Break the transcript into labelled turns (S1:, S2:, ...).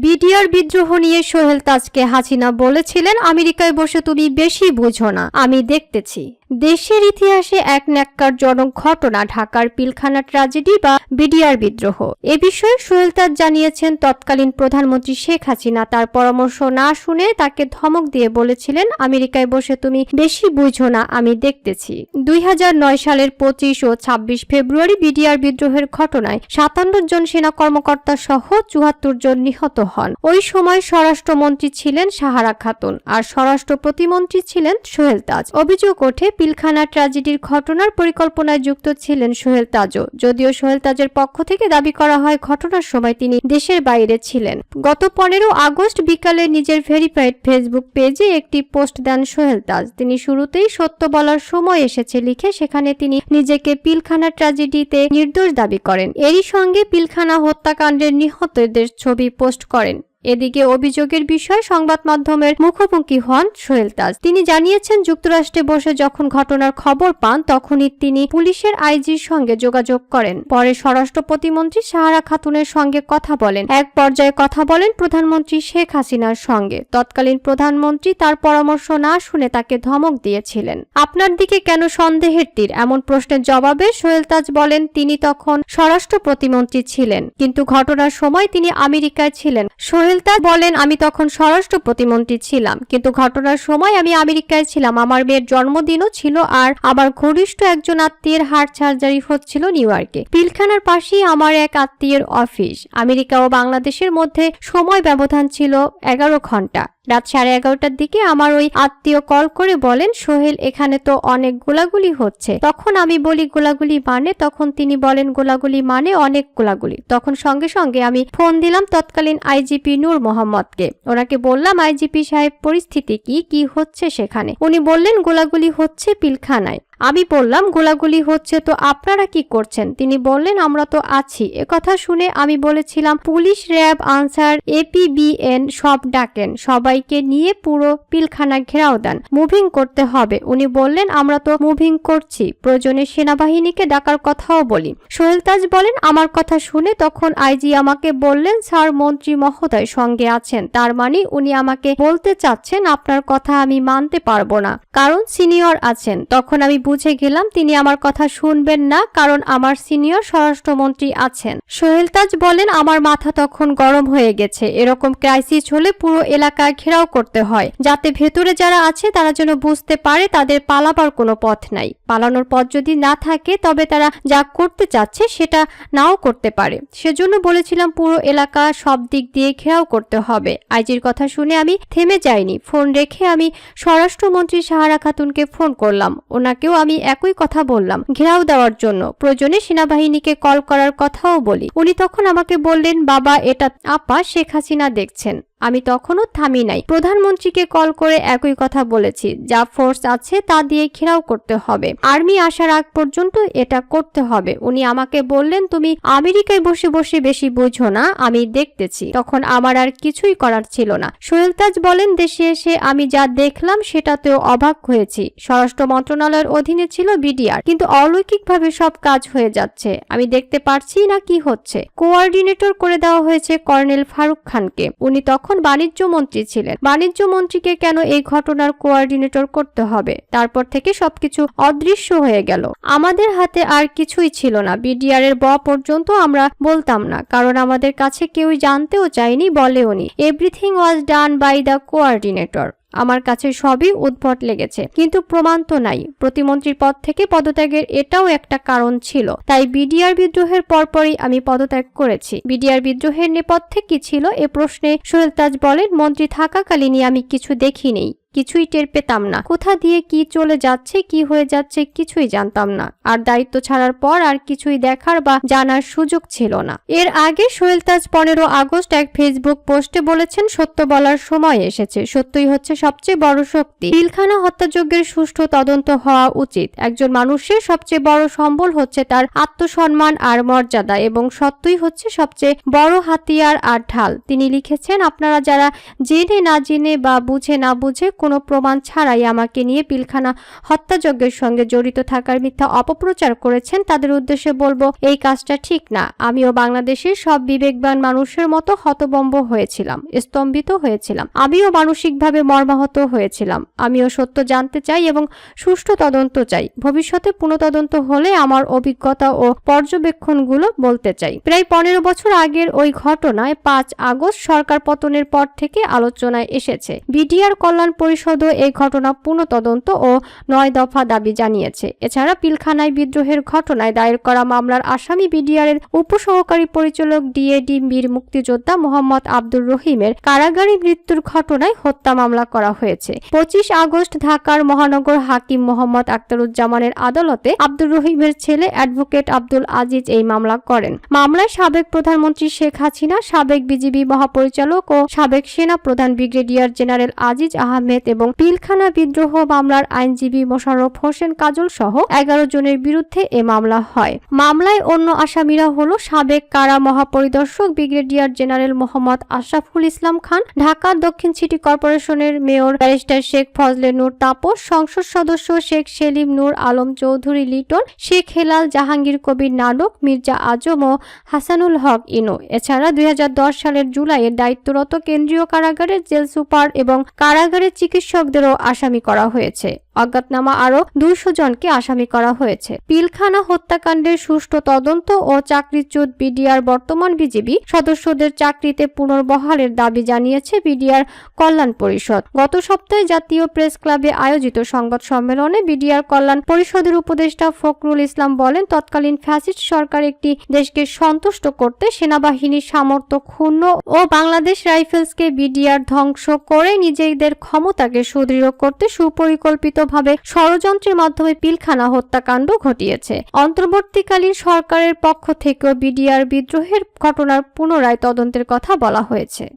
S1: BDR বিদ্রোহ নিয়ে সোহেল তাজকে হাসিনা বলেছিলেন, আমেরিকায় বসে তুমি বেশি বোঝো না। আমি দেখতেছি। দেশের ইতিহাসে এক ন্যাক্কারজনক ঘটনা, ঢাকার পিলখানা ট্র্যাজেডি বা বিডিআর বিদ্রোহ। এ বিষয়ে সোহেল তাজ জানিয়েছেন, তৎকালীন প্রধানমন্ত্রী শেখ হাসিনা। তার পরামর্শ না শুনে তাকে ধমক দিয়ে বলেছিলেন, আমেরিকায় বসে তুমি বেশি বুঝো না, আমি দেখতেছি। দুই হাজার নয় সালের পঁচিশ ও ছাব্বিশ ফেব্রুয়ারি বিডিআর বিদ্রোহের ঘটনায় সাতান্ন জন সেনা কর্মকর্তা সহ চুয়াত্তর জন নিহত হন। ওই সময় স্বরাষ্ট্রমন্ত্রী ছিলেন সাহারা খাতুন আর স্বরাষ্ট্র প্রতিমন্ত্রী ছিলেন সোহেল তাজ। অভিযোগ ওঠে পিলখানা ট্র্যাজেডির ঘটনার পরিকল্পনায় যুক্ত ছিলেন সোহেল তাজও যদিও সোহেল তাজের পক্ষ থেকে দাবি করা হয়, ঘটনার সময় তিনি দেশের বাইরে ছিলেন। গত পনেরো আগস্ট বিকালে নিজের ভেরিফাইড ফেসবুক পেজে একটি পোস্ট দেন সোহেল তাজ। তিনি শুরুতেই সত্য বলার সময় এসেছে লিখে সেখানে তিনি নিজেকে পিলখানা ট্র্যাজেডিতে নির্দোষ দাবি করেন। এরই সঙ্গে পিলখানা হত্যাকাণ্ডের নিহতদের ছবি পোস্ট করেন। এদিকে অভিযোগের বিষয়ে সংবাদ মাধ্যমের মুখোমুখি হন সোহেল তাজ। তিনি জানিয়েছেন, যুক্তরাষ্ট্রে বসে যখন ঘটনার খবর পান, তখনই তিনি পুলিশের আইজির সঙ্গে যোগাযোগ করেন। পরে স্বরাষ্ট্র প্রতিমন্ত্রী সাহারা খাতুনের সঙ্গে কথা বলেন। এক পর্যায়ে কথা বলেন প্রধানমন্ত্রী শেখ হাসিনার সঙ্গে। তৎকালীন প্রধানমন্ত্রী তার পরামর্শ না শুনে তাকে ধমক দিয়েছিলেন। আপনার দিকে কেন সন্দেহের তীর? এমন প্রশ্নের জবাবে সোহেল তাজ বলেন, তিনি তখন স্বরাষ্ট্র প্রতিমন্ত্রী ছিলেন, কিন্তু ঘটনার সময় তিনি আমেরিকায় ছিলেন। সোহেল তাজ বলেন, আমি তখন স্বরাষ্ট্র প্রতিমন্ত্রী ছিলাম, কিন্তু ঘটনার সময় আমি আমেরিকায় ছিলাম। আমার মেয়ের জন্মদিনও ছিল আর আমার ঘনিষ্ঠ একজন আত্মীয়ের হার্ট সার্জারি হচ্ছিল নিউ ইয়র্কে। পিলখানার পাশেই আমার এক আত্মীয়ের অফিস। আমেরিকা ও বাংলাদেশের মধ্যে সময় ব্যবধান ছিল এগারো ঘণ্টা। রাত সাড়ে এগারোটার দিকে আমার ওই আত্মীয় কল করে বলেন, সোহেল, এখানে তো অনেক গোলাগুলি হচ্ছে। তখন আমি বলি, গোলাগুলি মানে? তখন তিনি বলেন, গোলাগুলি মানে অনেক গোলাগুলি। তখন সঙ্গে সঙ্গে আমি ফোন দিলাম তৎকালীন আইজিপি নূর মোহাম্মদকে। ওনাকে বললাম, আইজিপি সাহেব, পরিস্থিতি কি? কি হচ্ছে সেখানে? উনি বললেন, গোলাগুলি হচ্ছে পিলখানায়। আমি বললাম, গোলাগুলি হচ্ছে তো আপনারা কি করছেন? তিনি বললেন, আমরা তো আছি। কথা শুনে আমি বলেছিলাম, পুলিশ, র্যাব, আনসার এপিবিএন সব ডাকেন। সবাইকে নিয়ে পুরো পিলখানা ঘেরাও দেন। মুভিং করতে হবে। উনি বললেন, আমরা তো মুভিং করছি। প্রয়োজনে সেনাবাহিনীকে ডাকার কথাও বলি। সোহেল তাজ বলেন, আমার কথা শুনে তখন আইজি আমাকে বললেন, স্যার, মন্ত্রী মহোদয় সঙ্গে আছেন। তার মানে উনি আমাকে বলতে চাচ্ছেন, আপনার কথা আমি মানতে পারব না। কারণ সিনিয়র আছেন। তখন আমি বুঝে গেলাম তিনি আমার কথা শুনবেন না, কারণ আমার সিনিয়র স্বরাষ্ট্রমন্ত্রী আছেন। সোহেল তাজ বলেন, আমার মাথা তখন গরম হয়ে গেছে। এরকম ক্রাইসিস হলে পুরো এলাকা ঘেরাও করতে হয়। যাতে ভেতরে যারা আছে, তারা যেন বুঝতে পারে তাদের পালাবার কোনো পথ নাই। পালানোর পথ যদি না থাকে, তবে তারা যা করতে চাচ্ছে, সেটা নাও করতে পারে। সেজন্য বলেছিলাম, পুরো এলাকা সব দিক দিয়ে ঘেরাও করতে হবে। আইজির কথা শুনে আমি থেমে যাইনি। ফোন রেখে আমি স্বরাষ্ট্রমন্ত্রী সাহারা খাতুনকে ফোন করলাম। ওনাকেও আমি একই কথা বললাম। ঘেরাও দেওয়ার জন্য। প্রয়োজনে সেনাবাহিনীকে কল করার কথাও বলি। উনি তখন আমাকে বললেন, বাবা, এটা আপা শেখ হাসিনা দেখছেন। আমি তখনও থামি নাই। প্রধানমন্ত্রীকে কল করে একই কথা বলেছি, যা ফোর্স আছে তা দিয়ে ঘেরাও করতে হবে। আর্মি আসার আগ পর্যন্ত এটা করতে হবে। উনি আমাকে বললেন, তুমি আমেরিকায় বসে বসে বেশি বুঝো না, আমি দেখতেছি। তখন আমার আর কিছুই করার ছিল না। সোহেল তাজ বলেন, দেশে এসে আমি যা দেখলাম, সেটাতেও অবাক হয়েছি। স্বরাষ্ট্র মন্ত্রণালয়ের অধীনে ছিল বিডিআর, কিন্তু অলৌকিকভাবে সব কাজ হয়ে যাচ্ছে। আমি দেখতে পারছি না কি হচ্ছে। কোঅর্ডিনেটর করে দেওয়া হয়েছে কর্নেল ফারুক খানকে। উনি তখন তখন বাণিজ্য মন্ত্রী ছিলেন। বাণিজ্য মন্ত্রীকে কেন এই ঘটনার কোয়ার্ডিনেটর করতে হবে? তারপর থেকে সবকিছু অদৃশ্য হয়ে গেল। আমাদের হাতে আর কিছুই ছিল না। বিডিআর এর ব পর্যন্ত আমরা বলতাম না। কারণ আমাদের কাছে কেউই জানতেও চায়নি, বলেওনি। Everything was done by the coordinator আমার কাছে সবই উদ্ভট লেগেছে। কিন্তু প্রমাণ তো নাই। প্রতিমন্ত্রীর পদ থেকে পদত্যাগের এটাও একটা কারণ ছিল। তাই বিডিআর বিদ্রোহের পরপরই আমি পদত্যাগ করেছি। বিডিআর বিদ্রোহের নেপথ্যে কি ছিল এ প্রশ্নে সোহেল তাজ বলেন, মন্ত্রী থাকাকালীনই আমি কিছু দেখিনি। কিছুই টের পেতাম না। কোথা দিয়ে কি চলে যাচ্ছে, কি হয়ে যাচ্ছে কিছুই জানতাম না। আর দায়িত্ব ছাড়ার পর আর কিছুই দেখার বা জানার সুযোগ ছিল না। এর আগে সোহেল তাজ পনেরো আগস্ট এক ফেসবুক পোস্টে বলেছেন, সত্য বলার সময় এসেছে। সত্যই হচ্ছে সবচেয়ে বড় শক্তি। পিলখানা হত্যাযজ্ঞের সুষ্ঠু তদন্ত হওয়া উচিত। একজন মানুষের সবচেয়ে বড় সম্বল হচ্ছে তার আত্মসম্মান আর মর্যাদা এবং সত্যই হচ্ছে সবচেয়ে বড় হাতিয়ার আর ঢাল। তিনি লিখেছেন, আপনারা যারা জেনে না জেনে বা বুঝে না বুঝে কোনো প্রমাণ ছাড়াই আমাকে নিয়ে পিলখানা হত্যাযজ্ঞের সঙ্গে জড়িত থাকার মিথ্যা অপপ্রচার করেছেন তাদের উদ্দেশ্যে বলব, এই কাজটা ঠিক না। আমিও বাংলাদেশের সব বিবেকবান মানুষের মতো হতবম্ব হয়েছিলাম, স্তম্ভিত হয়েছিলাম। আমিও মানসিকভাবে মর্মাহত হয়েছিলাম। আমিও সত্য জানতে চাই এবং সুষ্ঠু তদন্ত চাই। ভবিষ্যতে পুনঃতদন্ত হলে আমার অভিজ্ঞতা ও পর্যবেক্ষণগুলো বলতে চাই। প্রায় পনেরো বছর আগের ওই ঘটনায় পাঁচ আগস্ট সরকার পতনের পর থেকে আলোচনায় এসেছে। বিডিআর কল্যাণ পরিষদও এই ঘটনা পুনঃতদন্ত ও নয় দফা দাবি জানিয়েছে। এছাড়া পিলখানায় বিদ্রোহের ঘটনায় দায়ের করা মামলার আসামি বিডিআর এর উপসহকারী পরিচালক ডিএডি বীর মুক্তিযোদ্ধা মোহাম্মদ আব্দুর রহিমের কারাগারি মৃত্যুর ঘটনায় হত্যা মামলা করা হয়েছে। পঁচিশ আগস্ট ঢাকার মহানগর হাকিম মোহাম্মদ আক্তারুজ্জামানের আদালতে আব্দুর রহিমের ছেলে অ্যাডভোকেট আব্দুল আজিজ এই মামলা করেন। মামলায় সাবেক প্রধানমন্ত্রী শেখ হাসিনা, সাবেক বিজিবি মহাপরিচালক ও সাবেক সেনা প্রধান ব্রিগেডিয়ার জেনারেল আজিজ আহমেদ এবং পিলখানা বিদ্রোহ মামলার আইনজীবী মোশাররফ হোসেন কাজল সহ এগারো জনের বিরুদ্ধে এ মামলা হয়। মামলায় অন্য আসামিরা হল সাবেক কারা মহাপরিদর্শক ব্রিগেডিয়ার জেনারেল মোহাম্মদ আশরাফুল ইসলাম খান, ঢাকা দক্ষিণ সিটি কর্পোরেশনের মেয়র ব্যারিস্টার শেখ ফজলে নূর তাপস, সংসদ সদস্য শেখ সেলিম নূর আলম চৌধুরী লিটন, শেখ হেলাল জাহাঙ্গীর কবির নানক, মির্জা আজম ও হাসানুল হক ইনো। এছাড়া দুই হাজার দশ সালের জুলাইয়ে দায়িত্বরত কেন্দ্রীয় কারাগারের জেল সুপার এবং কারাগারের চিকিৎসকদেরও আসামি করা হয়েছে। অজ্ঞাতনামা আরও দুইশো জনকে আসামি করা হয়েছে। পিলখানা হত্যাকাণ্ডের সুষ্ঠু তদন্ত ও চাকরিচ্যুত বিডিআর বর্তমান বিজিবি সদস্যদের চাকরিতে পুনর্বহালের দাবি জানিয়েছে বিডিআর কল্যাণ পরিষদ। গত সপ্তাহে জাতীয় প্রেস ক্লাবে আয়োজিত সংবাদ সম্মেলনে বিডিআর কল্যাণ পরিষদের উপদেষ্টা ফখরুল ইসলাম বলেন, তৎকালীন ফ্যাসিস্ট সরকার একটি দেশকে সন্তুষ্ট করতে সেনাবাহিনীর সামর্থ্য ক্ষুণ্ণ ও বাংলাদেশ রাইফেলসকে বিডিআর ধ্বংস করে নিজেদের ক্ষমতাকে সুদৃঢ় করতে সুপরিকল্পিতভাবে ষড়যন্ত্রের মাধ্যমে পিলখানা হত্যাকাণ্ড ঘটিয়েছে। অন্তর্বর্তীকালীন সরকারের পক্ষ থেকেও বিডিআর বিদ্রোহের ঘটনার পুনরায় তদন্তের কথা বলা হয়েছে।